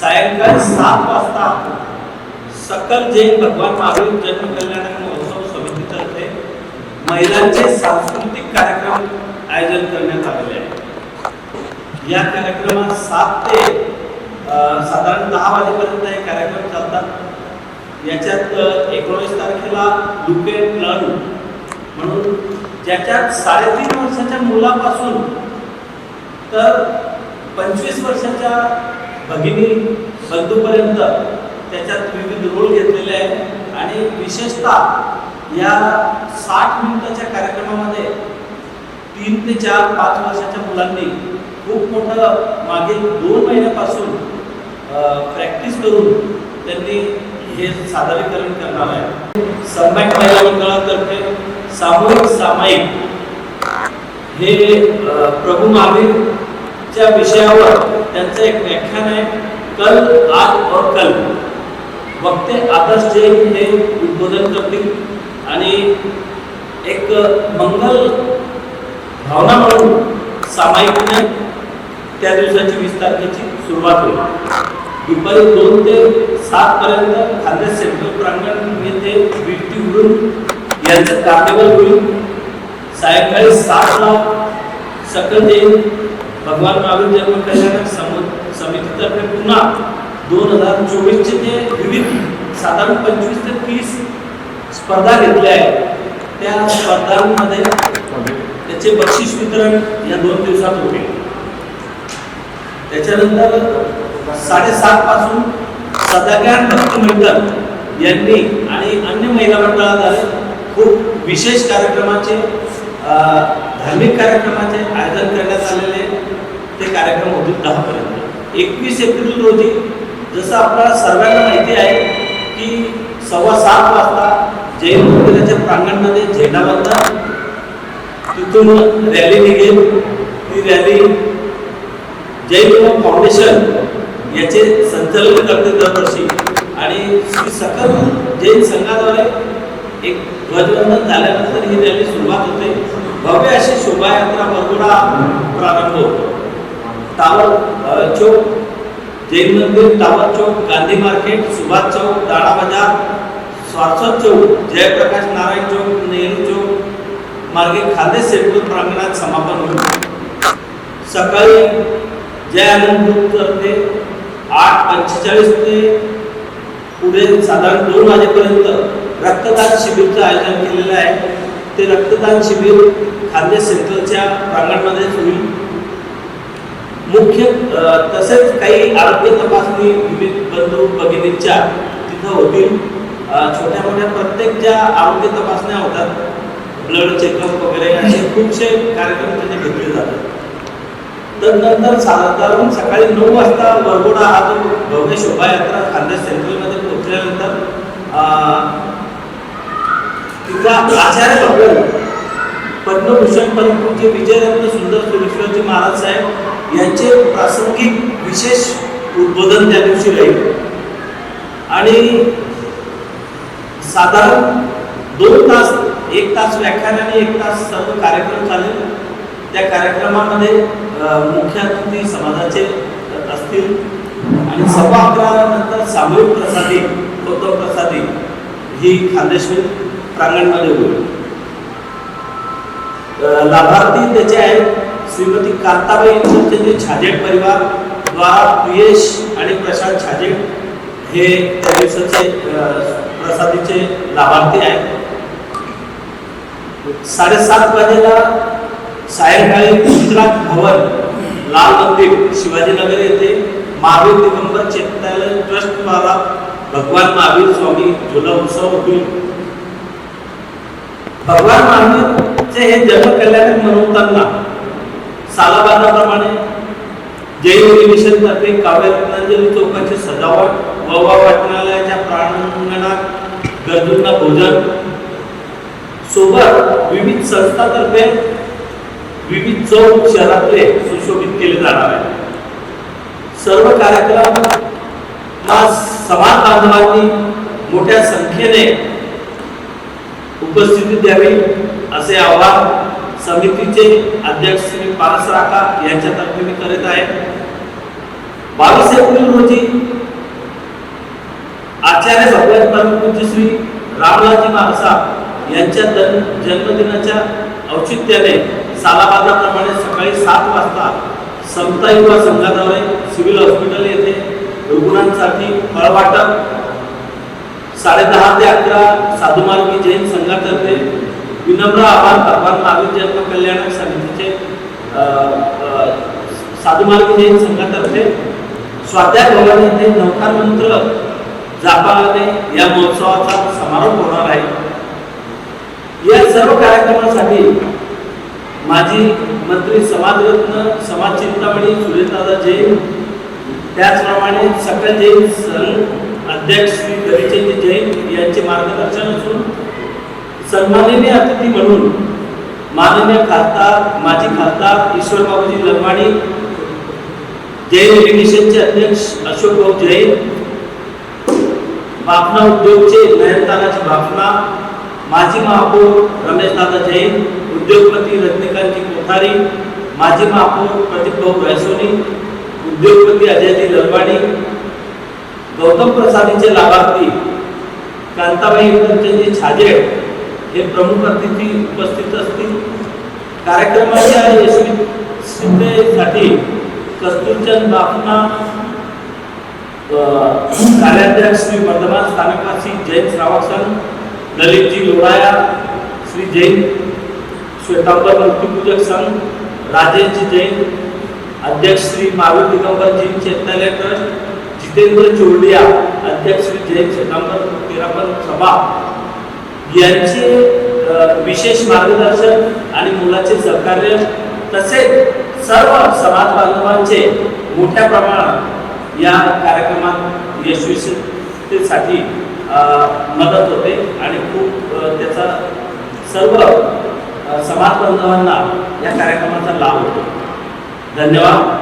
सायंकाळी सात वाजता सकल जैन भगवान महावीर जन्म कल्याण महोत्सव समितीतर्फे महिलांचे सांस्कृतिक कार्यक्रम आयोजन करण्यात आलेले आहे. या कार्यक्रमात सात ते साधारण दहा वाजेपर्यंत हे कार्यक्रम चालतात. याच्यात एकोणीस तारखेला लुके अँड म्हणून ज्याच्यात साडेतीन वर्षाच्या मुलापासून तर पंचवीस वर्षाच्या भगिनी बंधूपर्यंत त्याच्यात विविध रोल घेतलेले आहेत. आणि विशेषतः या साठ मिनिटाच्या कार्यक्रमामध्ये तीन ते चार पाच वर्षाच्या मुलांनी खूप मोठं मागील दोन महिन्यापासून प्रॅक्टिस करून त्यांनी हे सादरीकरण करणार आहे. सम्यक महिला मंडळातर्फे सामूहिक सामायिक हे प्रभू महावीरच्या विषयावर त्यांचं एक व्याख्यान आहे कल आज और कल. वक्ते आदर्श जैन हे उद्बोधन करतील. आणि एक मंगल भावना म्हणून सामायिकने त्या दिवसाची वीस तारखेची सुरुवात होईल. दुपारी दोन ते सात पर्यंत खांद्या सेंट्रल प्रांगण येथे विटी उडून यांचं कार्निवल होईल. सायंकाळी सातला सकल जैन भगवान महावीर जन्म कल्याण सम- समितीतर्फे पुन्हा दोन हजार चोवीसचे जे विविध साधारण पंचवीस ते तीस स्पर्धा घेतल्या आहेत त्या स्पर्धांमध्ये त्याचे बक्षीस वितरण या दोन दिवसात होते त्याच्यानंतर साडेसात पासून सदाज्ञान भक्त मंडळ यांनी आणि अन्य महिला मंडळाद्वारे खूप विशेष कार्यक्रमाचे धार्मिक कार्यक्रमाचे आयोजन करण्यात आलेले ते कार्यक्रम होतील दहापर्यंत. एकवीस एप्रिल रोजी जसं आपल्याला सर्वांना माहिती आहे की सव्वा सात वाजता जैन मंदिराच्या प्रांगणमध्ये झेंडावंदन तिथून रॅली निघेल. ती रॅली जैन फाउंडेशन याचे संचालन करते दरवर्षी आणि श्री सकल जैन संघाद्वारे एक ध्वजवंदन झाल्यानंतर ही रॅली सुरुवात होते. भव्य अशी शोभायात्रा बरगुडा प्रारंभ होतो. तावर चौक जैन मंदिर तावर चौक गांधी मार्केट सुभाष चौक दाडा बाजार स्वारसत चौक जयप्रकाश नारायण चौक नेहरू चौक मार्गे खाद्य सेतू प्रांगणात समापन होईल. सकाळी जय आनंद तर्फे आठ पंचेचाळीस ते पुढे साधारण दोन वाजेपर्यंत रक्तदान शिबिरचं आयोजन केलेलं आहे. ते रक्तदान शिबिर खाद्य सेंटरच्या प्रांगणामध्येच होईल. मुख्य तसेच काही आरोग्य तपासणी विविध बंधू भगिनींच्या तिथं होतील. छोट्या मोठ्या प्रत्येक ज्या आरोग्य तपासण्या होतात ब्लड चेकअप वगैरे असे खूपसे कार्यक्रम तिथे घेतले जातात. तर नंतर साधारण सकाळी नऊ वाजता वरगोडा हा जो भव्य शोभायात्रा खांद्या सेंट्रलमध्ये पोहोचल्यानंतर अ, तिथला आचार्य पद्मभूषण परमपूज्य विजयरत्न सुंदर सुरेश्वरजी महाराज साहेब यांचे प्रासंगिक विशेष उद्बोधन त्या दिवशी राहील आणि साधारण दोन तास एक तास व्याख्यान आणि एक तास सर्व कार्यक्रम चालेल. त्या कार्यक्रमामध्ये मुख्य अतिथी समाजाचे असतील आणि सव्वा अकरा नंतर सामूहिक प्रसादी गौतम प्रसादी ही खानदेश्वर प्रांगणमध्ये होईल. लाभार्थी त्याचे आहेत. श्रीमती कांताबाई यांचे जे छाजेड परिवार द्वारा पियेश आणि प्रशांत छाजेड हे त्या दिवसाचे प्रसादीचे लाभार्थी आहेत. साडेसात वाजेला सायंकाळी गुजरात भवन लाल मंदिर शिवाजीनगर येथे महावीर दिगंबर चेतनालय ट्रस्ट द्वारा भगवान महावीर स्वामी झुला उत्सव होईल. भगवान महावीरचे हे जन्म म्हणताना मनवताना सालाबादाप्रमाणे जैन तर्फे काव्य रत्नांजली चौकाची सजावट ववा वाचनालयाच्या प्रांगणात गरजूंना भोजन सोबत विविध संस्थातर्फे विविध चौक शहरातले सुशोभित केले जाणार आहे. सर्व कार्यक्रम हा समाज बांधवांनी मोठ्या संख्येने उपस्थिती द्यावी असे आवाहन समितीचे अध्यक्ष श्री पारस राका यांच्यातर्फे मी करत आहे. बावीस एप्रिल रोजी आचार्य भगवान परमपूज्य श्री रामलालजी महाराज यांच्या जन जन्मदिनाच्या औचित्याने सालाबादाप्रमाणे सकाळी सात वाजता समता युवा संघाद्वारे सिव्हिल हॉस्पिटल येथे रुग्णांसाठी फळवाटप साडेदहा ते अकरा साधू मार्गी जैन संघातर्फे विनम्र आभार. भगवान महावीर जन्म कल्याण समितीचे अ, साधू मार्गी जैन संघातर्फे स्वाध्याय भवन येथे नौकार मंत्र जापाने या महोत्सवाचा समारोप होणार आहे. या सर्व कार्यक्रमासाठी माजी मंत्री समाजरत्न समाज चिंतामणी सुरेशदादा जैन त्याचप्रमाणे सकल जैन संघ अध्यक्ष श्री रविचंद्र जैन यांचे मार्गदर्शन असून सन्माननीय अतिथी म्हणून माननीय खासदार माजी खासदार ईश्वरबाबूजी ललवाणी जैन एज्युकेशनचे अध्यक्ष अशोक भाऊ जैन बापना उद्योगचे नयनताराची बापना माजी महापौर रमेशदादा जैन उद्योगपती रजनीकांतजी कोठारी माजी महापौर प्रदीप भाऊ रयसोनी उद्योगपती अजयजी ललवाणी गौतम प्रसादीचे लाभार्थी कांताबाई इंद्रचंदजी छाजे हे प्रमुख अतिथी उपस्थित असतील. कार्यक्रमाच्या यशस्वीतेसाठी कस्तुरचंद बापना कार्याध्यक्ष श्री वर्धमान स्थानकाशी जैन श्रावक संघ ललितजी लोढाया श्री जैन श्वेतांबर मूर्तिपूजक संघ राजेशजी जैन अध्यक्ष श्री महावीर दिगंबर जैन चेतनालय ट्रस्ट जितेंद्र चोरडिया अध्यक्ष श्री जैन श्वेतांबर तेरापन सभा. यांचे विशेष मार्गदर्शन आणि मुलाचे सहकार्य तसेच सर्व समाज बांधवांचे मोठ्या प्रमाणात या कार्यक्रमात यशस्वीतेसाठी मदत होते आणि खूप त्याचा सर्व समाज बांधवांना या कार्यक्रमाचा लाभ होतो. धन्यवाद.